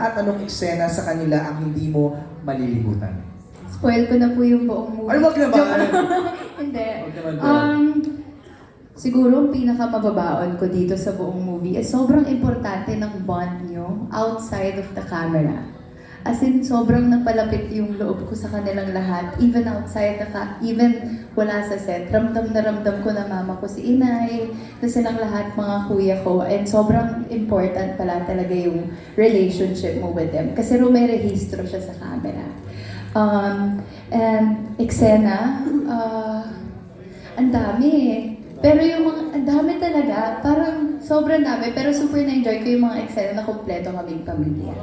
at anong eksena sa kanila ang hindi mo malilimutan? Spoil ko na po yung buong movie. Ay, wag naman. Hindi. Wag naman. Um, siguro ang pinakamababaon ko dito sa buong movie is sobrang importante ng bond nyo outside of the camera. As in, sobrang napalapit yung loob ko sa kanilang lahat. Even outside the even wala sa set. Ramdam na ramdam ko na mama ko si inay, na silang lahat mga kuya ko. And sobrang important pala talaga yung relationship mo with them. Kasi rumerehistro siya sa camera. Um, and eksena, uh, ang dami. Pero yung mga, ang dami talaga, parang sobrang dami. Pero super na-enjoy ko yung mga eksena na kompleto kaming pamilya.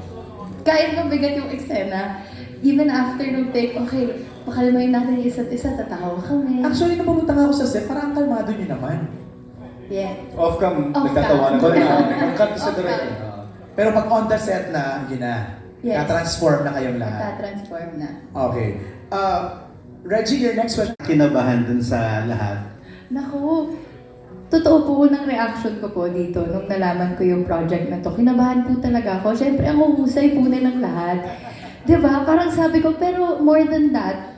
Kahit mabigat yung eksena, even after nung take, okay, pakalmayin natin yung isa't isa, tatawa kami. Actually, nung pumunta nga ako sa set, parang ang kalmado niyo naman. Yeah. Off-cam, Off-cam. nagtatawanan ko na. Cut sa direct. Pero pag on the set na, yun na. Yes. Na-transform na kayong lahat. Nagtatransform na. Okay. Uh, Reggie, your next question. Kinabahan dun sa lahat. Naku, totoo po ng reaction ko po dito nung nalaman ko yung project na to. Kinabahan po talaga ako. Siyempre, ang uhusay po nilang lahat. 'Di ba? Parang sabi ko, pero more than that,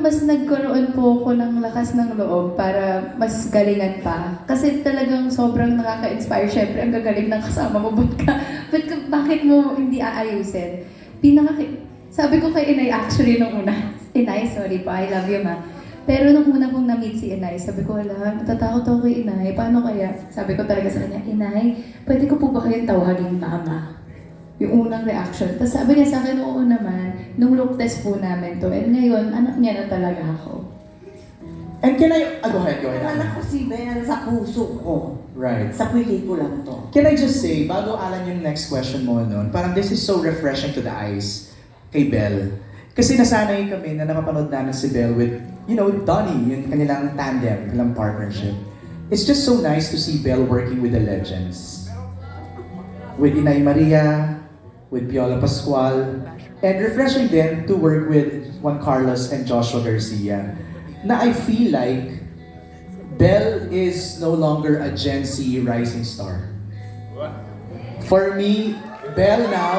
mas nagkaroon po ako ng lakas ng loob para mas galingan pa. Kasi talagang sobrang nakaka-inspire. Siyempre, ang gagaling ng kasama mo. Ba't ka, ba't bakit mo hindi aayusin? Pinaka, sabi ko kay Inay actually nung una, Inay, sorry pa, I love you ma. Pero nung una kong na-meet si Inay, sabi ko, wala, natatakot ako kay Inay. Paano kaya? Sabi ko talaga sa kanya, Inay, pwede ko po ba kayong tawagin mama? Yung unang reaction. Tapos sabi niya sa akin, oo naman, nung look test po namin to. And ngayon, anak niya na talaga ako. And can I, ah, go ahead, go ahead. Anak ko si Bel sa puso ko. Right. Sa pelikulang to. Can I just say, bago Alan yung next question mo noon, parang this is so refreshing to the eyes kay Belle. Kasi nasanay kami na napapanood namin si Belle with, you know, Donnie, yung kanilang tandem, kanilang partnership. It's just so nice to see Belle working with the legends. With Inay Maria, with Piola Pascual, and refreshing then to work with Juan Carlos and Joshua Garcia. Na I feel like Belle is no longer a Gen Z rising star. For me, Belle now,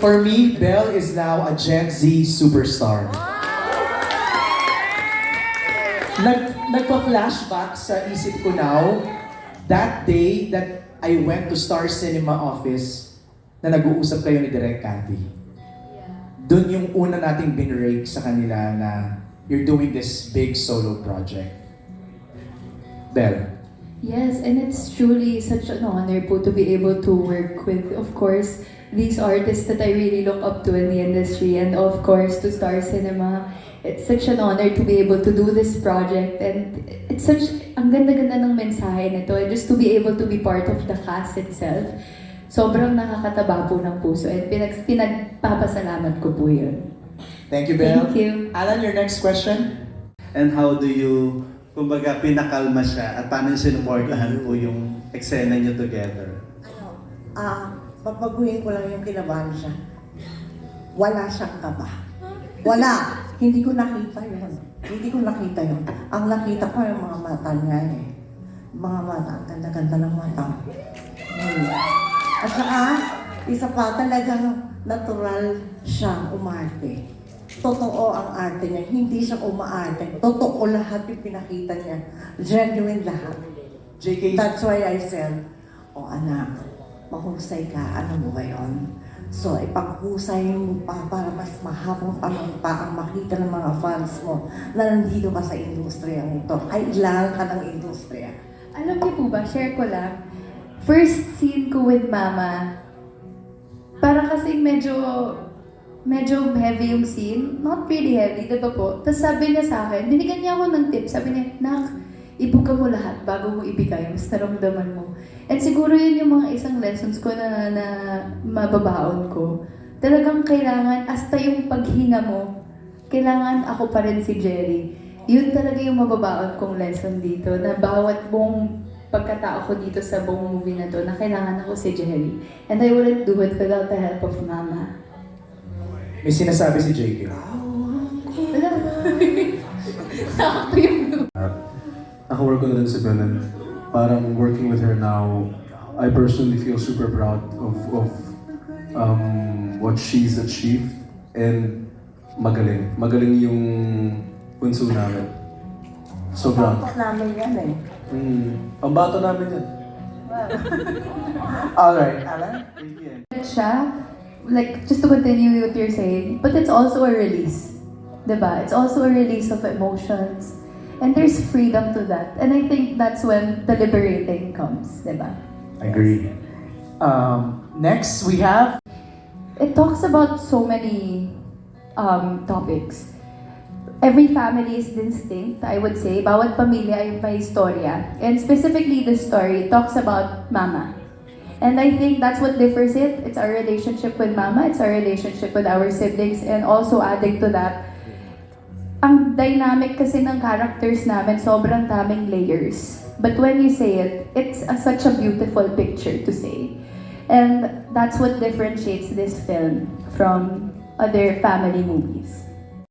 for me, Belle is now a Gen Z superstar. Nag, nagpa-flashback sa isip ko now, that day that I went to Star Cinema office na nag-uusap kayo ni Direk Cathy. Doon yung una nating binrake sa kanila na you're doing this big solo project. Belle. Yes, and it's truly such an honor po to be able to work with, of course, these artists that I really look up to in the industry, and of course, to Star Cinema. It's such an honor to be able to do this project, and it's such, ang ganda-ganda ng mensahe nito, and just to be able to be part of the cast itself, sobrang nakakataba po ng puso, and pinag, pinagpapasalamat ko po yun. Thank you, Belle. Thank you. Alan, your next question? And how do you, kumbaga, pinakalma siya at paano yung sinuportahan po yung eksena niyo together? Ano, ah, papaguhin ko lang yung kinabahan siya. Wala siyang kaba. Wala. Hindi ko nakita yun. Hindi ko nakita yun. Ang nakita ko yung mga mata niya eh. Mga mata, ang ganda-ganda ng mata. Hmm. At saka, isa pa talagang natural siyang umarte. Totoo ang arte niya. Hindi siya umaarte. Totoo lahat yung pinakita niya. Genuine lahat. JK, That's why I said, oh anak, mahusay ka, ano mo ba yun? So, ipaghusay mo pa para mas mahabang panahon pa ang makita ng mga fans mo na nandito ka sa industriya ito. Kailangan ka ng industriya. Alam niyo po ba, share ko lang, first scene ko with mama, para kasi medyo, medyo heavy yung scene. Not really heavy, di ba po? Tapos sabi niya sa akin, binigyan niya ako ng tip. Sabi niya, Nak, ibuka mo lahat bago mo ibigay, mas naramdaman mo. And siguro yun yung mga isang lessons ko na, na mababaon ko. Talagang kailangan, hasta yung paghinga mo, kailangan ako pa rin si Jerry. Yun talaga yung mababaon kong lesson dito, na bawat buong pagkatao ko dito sa buong movie na to, na kailangan ako si Jerry. And I wouldn't do it without the help of Mama. may sinasabi si JK. Wala. Sakto yung Ako work ko na rin si Ben and parang working with her now, I personally feel super proud of, of um, what she's achieved and magaling. Magaling yung bunso namin. Sobrang. Papa namin yan eh. Mm, pambato namin yan. Alright, Alan? siya, like, just to continue what you're saying, but it's also a release. Diba? It's also a release of emotions. And there's freedom to that. And I think that's when the liberating comes, diba? Agree. Um, next, we have It talks about so many um, topics. Every family is distinct, I would say. Bawat pamilya ay may istorya. And specifically, this story talks about mama. And I think that's what differs it. It's our relationship with mama, it's our relationship with our siblings, and also adding to that, ang dynamic kasi ng characters namin, sobrang daming layers. But when you say it, it's a, such a beautiful picture to say. And that's what differentiates this film from other family movies.